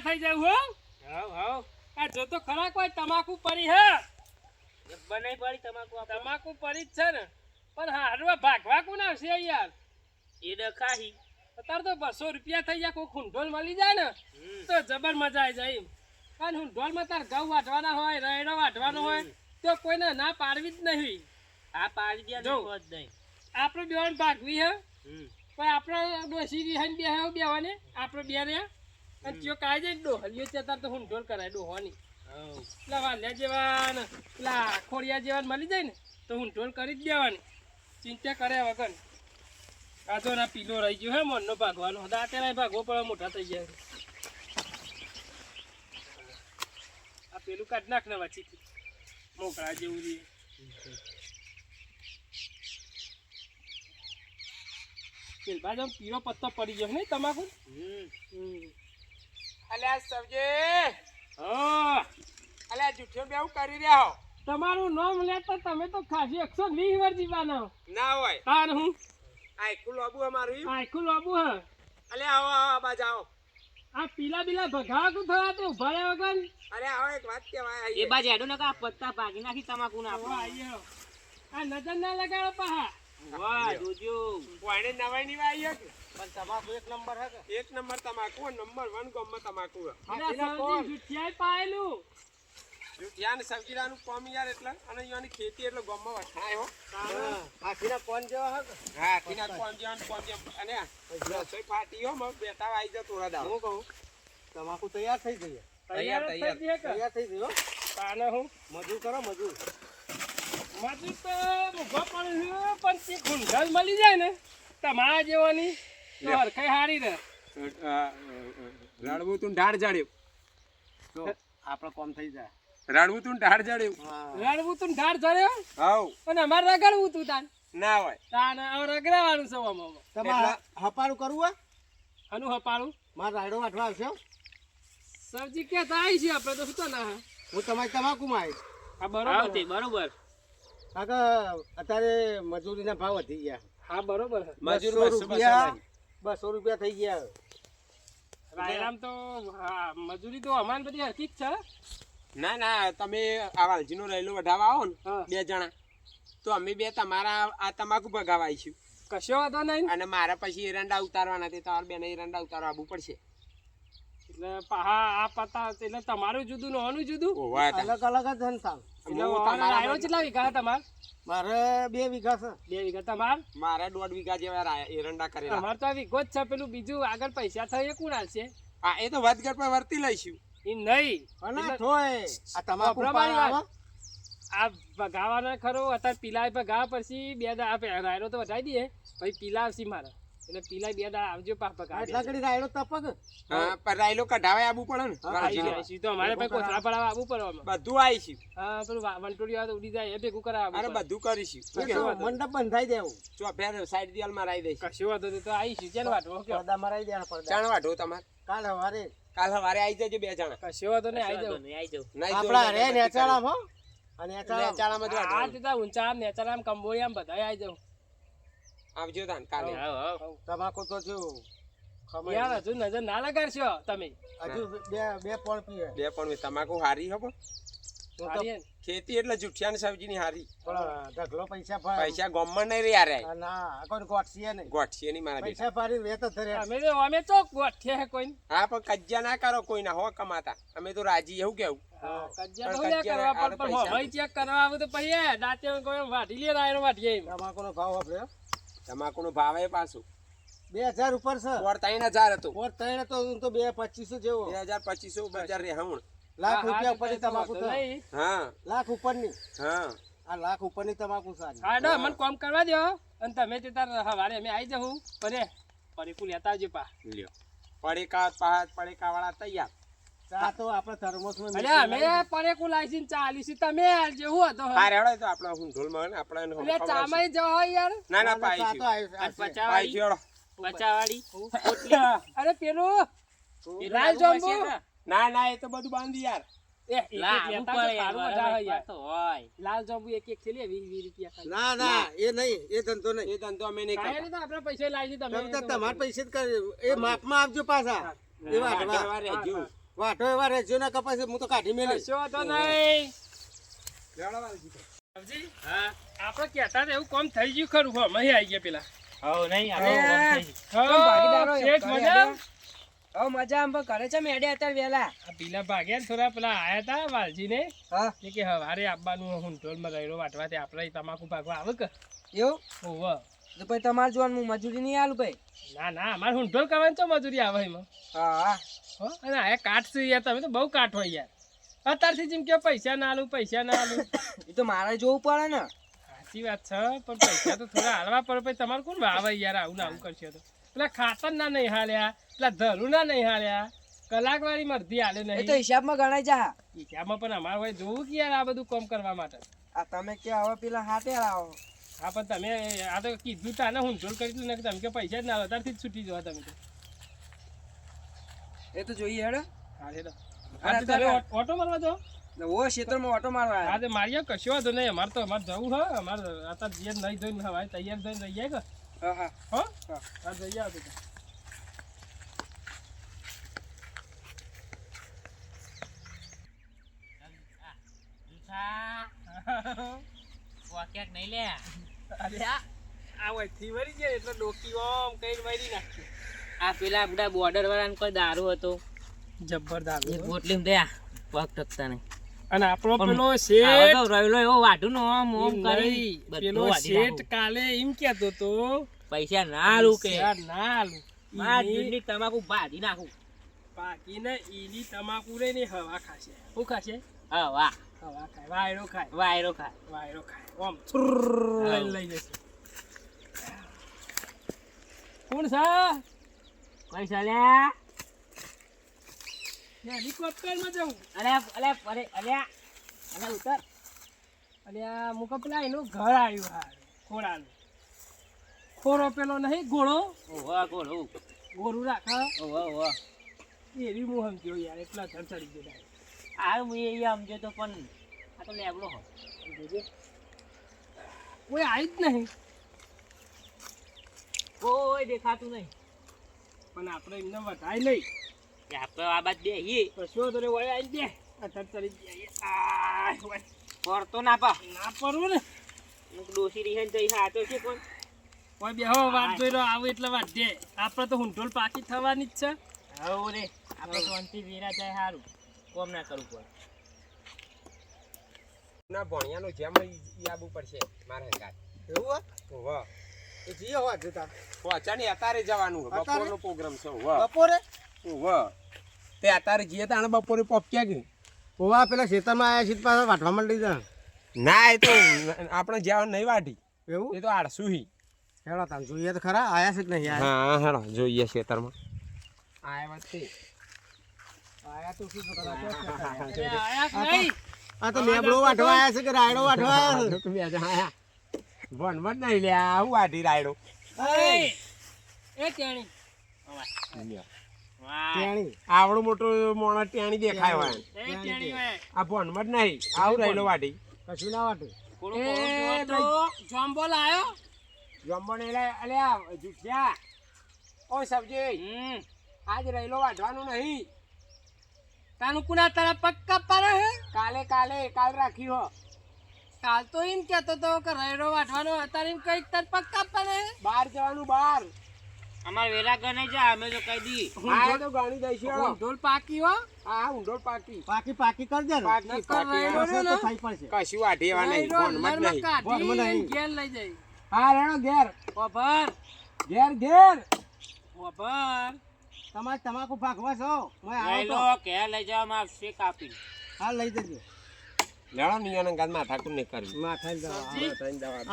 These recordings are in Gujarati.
રૂપિયા થઈ જાય હો હાવ હાવ. આ જો તો ખરા કોઈ તમાકુ પડી હે? બનાઈ પડી તમાકુ તમાકુ પડી જ છે ને. પણ હારવા ભાગવા કોણ આવશે યાર? એ ડખાહી. અત્યારે તો બસો રૂપિયા થઈ જાય કોઈ ખૂંઢોલ મળી જાય ને તો જબર મજા આવી જાય કારણ ખૂંઢોલમાં તાર ઘઉં વાટવાના હોય રેડો વાટવાનો હોય તો કોઈને ના પાડવી જ નહીં. આ પાડી દે જો. નહીં. આપણે બેવાને ભાગવી હે. પણ આપણે ડોસી વિહાન બે બેવાને. આપણે બે રે અને કાય જાય ડોહલીઓ છે તાર તો ખૂંઢોલ કરાય ડોહોની. પેલા વાલ્યા જેવા ને પેલા ખોડિયા જેવા મળી જાય ને તો હું ઢોલ કરી જ દેવાની. ચિંતા કર્યા વગર. આ તો ના પીલો રહી ગયો હે મનનો ભાગવાનો. અત્યારે ભાગવો પડે મોટા થઈ ગયા આ પેલું કાઢ નાખ ને વાંચી મોકળા જેવું છે. પેલ પીળો પત્તો પડી ગયો નહીં તમાકુ? હમ. અલ્યા સબજી હા. અલ્યા જુઠ્ઠો બેવ કરી રહ્યા હો? તમારું નામ લેતા તમે તો ખાસી એકસો વીસ વાર જીવાના ના હોય. તાર હું? આ એકલું લોબુ અમારું. આખું લોબુ હે. અલ્યા આવો આવો આ જાઓ આ પીલા બીલા ભગાવતું થયા તો? ઊભા રહ્યા વગર? અરે આવો એક વાત કહેવાય એ. બાજુ હેડો ને પત્તા ભાગી નાખી તમાકુ ના આવો આયો. આ નજર ના લગાડો પાહા. વાહ જોજો. વાણે નવાઈ ની વાઈ હે પણ તમાકુ એક નંબર હે એક નંબર તમાકુ નંબર વન ગમમાં તમાકુ હે. એટલે સૌથી જુઠિયાઈ પાયેલું. જુઠિયા ને કોમ યાર એટલે અને અહીંયાની ખેતી એટલે ગમમાં વઠાય હો. હાથીના કોણ જેવા હે કે? હા ખીના કોમ જેવા ને કોમ અને રસોઈ ફાટી હો મગ બેટા આવી જાય થોડા દાવ હું કહું તમાકુ તૈયાર થઈ ગઈ તૈયાર જઈએ તૈયાર. થઈ ગયો હો? હું? મજૂર કરો મજૂર. મજૂર તો પણ તે ગુંઢલ મળી જાય ને તમારા જેવાની હરખાઈ હારી રહે. રડવું તું ઢાળ જાડ્યું તો આપણો કોમ થઈ જાય. રડવું તું ઢાળ જાડ્યું હા. રડવું તું ઢાળ ધર્યો હાવ અને અમારે રગડવું તું તાન. ના હોય. તાને હવે રગડાવાનું છે આમાં. તમારે હપારું કરવું હોય આનું હપાળું મારે રાયડો વાટવા આવશે સરજી સબ્જી ક્યાં થાય છે? આપણે તો શું તો ના હું? તમારી તમાકુમાં આવીશ. હા બરોબર. બરોબર. અત્યારે મજૂરીના ભાવ વધી ગયા. હા બરોબર મજૂર બસો રૂપિયા બસો રૂપિયા થઈ ગયા. રાયરામ તો હા મજૂરી તો અમારી બધી હરકી જ છે. ના ના તમે આ વાલજીનો રહેલો વઢાવા આવો ને બે જણા. તો અમે બે તમારા આ તમાકુ ભગાવા આવીશું. કશો વાંધો નહીં. અને મારા પછી એરંડા ઉતારવાના તે તમારે બેને એરંડા ઉતારવા આવવું પડશે. એટલે પા આ પતા એટલે તમારું જુદું નોનું જુદું. અલગ અલગ જ ધન ને સાવ એટલે હું ઓવાના તમારા રાયડો કેટલા વીઘા તમાર? મારે બે વીઘા છે. બે વીઘા તમાર? મારા દોઢ વીઘા જેવા એરંડા કરેલા. તમાર તો વીઘો જ છે પેલું બીજું આગળ પૈસા થાય એ કોણ હા એ તો વધઘટ પર વર્તી લઈશું. એ નહીં. અને થોય આ તમાકુ આ ભગાવાના ખરો અત્યારે પીલા ભગાવા પછી બે દા આપે રાયડો તો વધારી દઈએ. પછી પીલા આવશે મારે. એટલે પીલા બે દાડા આવજો પા ભગા એટલા કરી રાયલો તપક હા પર રાયલો કઢાવે આબુ પડે ને? રાજી વાલજીનો. તો અમારે પાસે કોથળા પડાવવા આબુ પડે બધું બધું છે. હા પેલું વંટોડી આવે તો ઉડી જાય એ ભેગું કરાવવા અરે બધું કરીશું. મંડપ બંધાઈ દેવું ચોફેર સાઈડ દિવાલમાં રાઈ દઈશું કશું વાંધો નહીં તો આવીશું ચાલ વાટવો ઓકે પડદા મરાઈ દેવા પડદા. ચાણ વાઢો તમારે. કાલ હવારે કાલ હવારે આવી જજો બે જણા. કશો વાંધો નહીં આવી જાવ નહીં જો આપડા રે નેચાળા હો. અને નેચાળા નેચાળામાં જ આ જતા ઊંચા નેચરામ કંબોળિયામ બધા આવી જાવ આવજો તાન કાલે. તમાકુ તો જો યાર હજુ નજર ના લગાડશો તમે. હજુ બે બે પણ પીએ. બે પણ તમાકુ હારી હો? ખેતી એટલે જુઠિયા ને. સબ્જી ની હારી. ઢગલો પૈસા ફાય પૈસા ગોમમાં નહીં રે યાર ના કોઈ ગોઠસીએ નહીં. ગોઠીએ નહીં મારા બેટા પૈસા ફાડી વેત તો ધરે. અમે તો અમે તો ગોઠે હે કોઈ હા પણ કજ્જા ના કરો કોઈ ના હો કમાતા. અમે તો રાજી એવું કેવું. કજ્જા નો કરવા પણ પણ હવાઈ ચેક કરવા આવું તો પછી દાંતે કોઈ વાટી લે રાયનો વાટીએ એમ. તમાકુ નો ભાવ આપણે તમાકુ નો ભાવ એ પાછું. બે હજાર ઉપર છે. ઓર ત્રણ હજાર હતું. ઓર ત્રણ હતો તો બે પચીસો જેવો. બે હજાર પચીસો બજાર રે હમણ લાખ રૂપિયા ઉપર ઉપરની તમાકુ. હા. લાખ ઉપરની. હા. આ લાખ ઉપરની તમાકુ સારી હા ડો મને કોમ કરવા દો અને તમે તે તાર હવારે અમે આવી જવું પરે. પરીકું લેતા આવજો પા. લ્યો. પડીકા પાસ પડેકા વાળા તૈયાર. ચા તો આપણે થર્મોસમાં અરે અમે પરેકું લાવીશું ચાલીસી તમે આલજો હું હતો હા રેડો તો આપણે હું ઢોલમાં ને આપણે એટલે ખવડાવશું. ચામાઈ જવા હોય યાર. ના ના ચા તો પાઈશું આવી- આવશે. પાઈશું અરે પેલું. લાલ જાંબુ. ના ના એ તો બધું યાર. લાલ જાંબુ એક એક છે રૂપિયા ના ના એ નહીં એ ધંધો નહીં. એ ધંધો અમે નહીં આપણે પૈસા લાવીશું તમે. તમે તો તમારા પૈસે જ એ માપમાં આપજો પાછા. રહેજો. વાટો એવા રેજો ના કપાસ હું તો કાઢી મેલે. કશો વાંધો નહીં. આપણે કહેતા એવું કોમ થઈ ગયું ખરું હો મહી આવી ગયા પેલા. હવ નહીં આપણે ભાગીદારો શેઠ મજા? હવે મજા આમ કરે છે મેડે અત્યારે વેલા. આ પેલા ભાગ્યા ને થોડા પેલા આયા તા વાલજીને. હા. કે હવારે આવવાનું હુંટોલમાં રહેલો વાટવાથી આપણે તમાકુ ભાગવા આવે કે? એવું? તો પછી તમારે જોવાનું હું મજૂરી નહીં આલું ભાઈ? ના ના અમારે હુંઢોલ કરવાની તો મજૂરી આવે એમાં. હા. હા અને આ કાઠ છે યાર તમે તો બહુ કાઠ હોય યાર. અત્યારથી જેમ કે પૈસા ના આલું પૈસા ના આલું. એ તો મારે જોવું પડે ને. સાચી વાત છે પણ પૈસા તો થોડા હાલવા પડે. પછી તમારે કોણ વાવે યાર આવું ને આવું કરશે તો? પેલા ખાતર ના નહીં હાલ્યા પેલા ધરું ના નહીં હાલ્યા. કલાક વાળી મરધી હાલે એ તો નહીં. હિસાબમાં ગણાય જા. હિસાબમાં પણ અમારે હોય જોવું કે યાર આ બધું કામ કરવા માટે? આ તમે કે હવે પેલા હાથે આવો હા પણ તમે આ તો કીધું તાને હું જોડ કરી દીધું ને તમે કે પૈસા જ ના અત્યારથી ત્યારથી જ છૂટી જવા તમે તો. એ તો જોઈએ હેડો. હા છે તો હા તમે ઓટો મારવા જાઓ. ઓ ક્ષેત્રમાં ઓટો મારવા હા તો મારી કશો વાંધો નહીં અમારે તો અમારે જવું હા અમારે અત્યારે જે નહીં તૈયાર થઈને રહી જાય કે? હા હા. હો? હા. જઈ આવજો તો. નહીં લે? આ. વયથી વળી જાય એટલે ડોકી ઓમ કઈને વાળી નાખી. આ પેલા બધા બોર્ડર વાળાને કોઈ દારૂ હતો? જબ્બર દારૂ એ હો. બોટલી દે પગ ટકતા નહીં અને આપણો પેલો શેઠ રહેલો એવો વાઢું નો આમ ઓમ કરી. પેલો શેઠ કાલે એમ કહેતો તો પૈસા ના આલું કે ના આલું. મારા તમાકુ ભાજી નાખું. પાકીને ઈની તમાકુ રે ને હવા ખાશે. શું ખાશે? હા વાહ. વાહ ખાય. વાયરો ખાય. વાયરો ખાય વાયરો ખાય. ઓમ લઈ જશે કોણ છે પૈસા લે હેલિકોપ્ટરમાં જવું અલે અલે અરે અલે અલે ઉતર અને આ મુકા પેલા એનું ઘર આવ્યું હા ખોડાનું ખોરો પેલો નહીં ઘોડો ઓહો ગોળો ગોરું રાખા ઓહો ઓહો એવી હું સમજ્યો યાર એટલા ધડ ચડી ગયો આ સમજો તો પણ આ તો લેબલો હો. કોઈ આવી જ નહીં. કોઈ દેખાતું નહીં. પણ આપણે એમને વધાય નહીં. કે આપણે આ બાદ બેહીએ. કશો તો રે આવી દે આ ચડી જાય પડતો ના પા. ના પડવું ને. ડોસી રીહન જઈ સાચો છે પણ કોઈ બેહો વાત જોઈ રહ્યો આવું એટલે વાત દે આપણે તો હુંઢોલ પાકી થવાની જ છે. હવે રે. આપણે શાંતિ વેરા જાય સારું કોમ ના કરવું પડે. ના ભણિયાનું જેમ ઈ પડશે મારે હંગાત એવું હોય? વાહ તો જઈએ હોવા જતા પહોંચાની અત્યારે જવાનું છે. અત્યારે? બપોરનો પ્રોગ્રામ છે વાહ બપોરે? વાહ તે અતારે જઈએ તાણે બપોરે પોપક્યા કે ઓવા પેલા ખેતરમાં આવ્યા છે પાછા વાટવા માંડી જા ના એ તો આપણે જ્યાં નહીં વાઢી એવું? એ તો આળસુ હી હેડો તાન જોઈએ તો ખરા આયા છે કે નહીં આયા? હા હેડો જોઈએ ખેતરમાં. આયા વાત આ તો લેબડો છે કે રાયડો વાટવા આયા છે? તમે આયા ભણ ભણ નહીં લે હું વાઢી રાયડો? એ એ ટેણી. આવડું મોટું મોણા ટેણી દેખાય હોય. આ ભણવટ નહીં આવું રહેલો વાઢી. કશું ના વાટું તો આયો જમણ એટલે અલ્યા જુઠ્યા. ઓ સબજી. આજ રહેલો વાઢવાનું નહીં. તાનું કુના તારા પક્કા કાપવાના હે? કાલે કાલે કાલ રાખી હો. કાલ તો એમ કહેતો તો કે રૈડો વાટવાનો અત્યારે એમ કંઈક તાર પક્કા કાપવાના હે? બહાર જવાનું બહાર. અમાર વેલા ગણે જા અમે તો કહી દી. આ તો ગાણી દઈશું. ઢોલ પાકી હો. હા ઊંઢોલ પાકી. પાકી પાકી કર દે પાકી પાકી. તો થઈ પડશે. કશું આઢેવા નહીં ફોન મત નહીં. ફોન મત નહીં. ઘેર લઈ જાય. હા રેડો ઘેર. ઓભર ઘેર ઘેર. ઓભર તમારે તમાકુ ભાગવા છો? લઈ લો કે લઈ જવામાં આવશે કાપી હાલ લઈ જજો. લેડો નિયાને ગાદ માથા ને નહીં કરવી. માથાની દવા સબ્જી?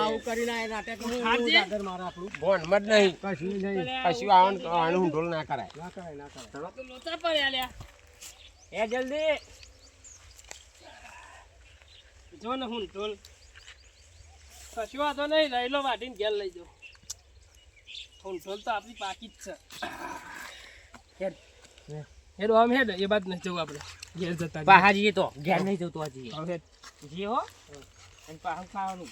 આવું કરીને આ નાટક હું ખાજે. મારે આપણું ફોનમાં મત નહીં. કશું નહીં. કશું આવવાનું આનું ઢોલ ના કરાય. ના કરાય ના કરાય. તો લોચા પડ્યા લ્યા. એ જલ્દી. જો ને હું ઢોલ. કશું વાંધો નહીં રૈલો વાટીને ઘેર લઈ જાઓ. હું ઢોલ તો આપણી પાકી જ છે. હેડ આમ હેડ એ બાદ નહીં જવું આપણે. ઘેર જતા. પાહા જઈએ તો. ઘેર નહીં જવું તો હેડ. જઈએ હો. અને પાહા ખાવાનું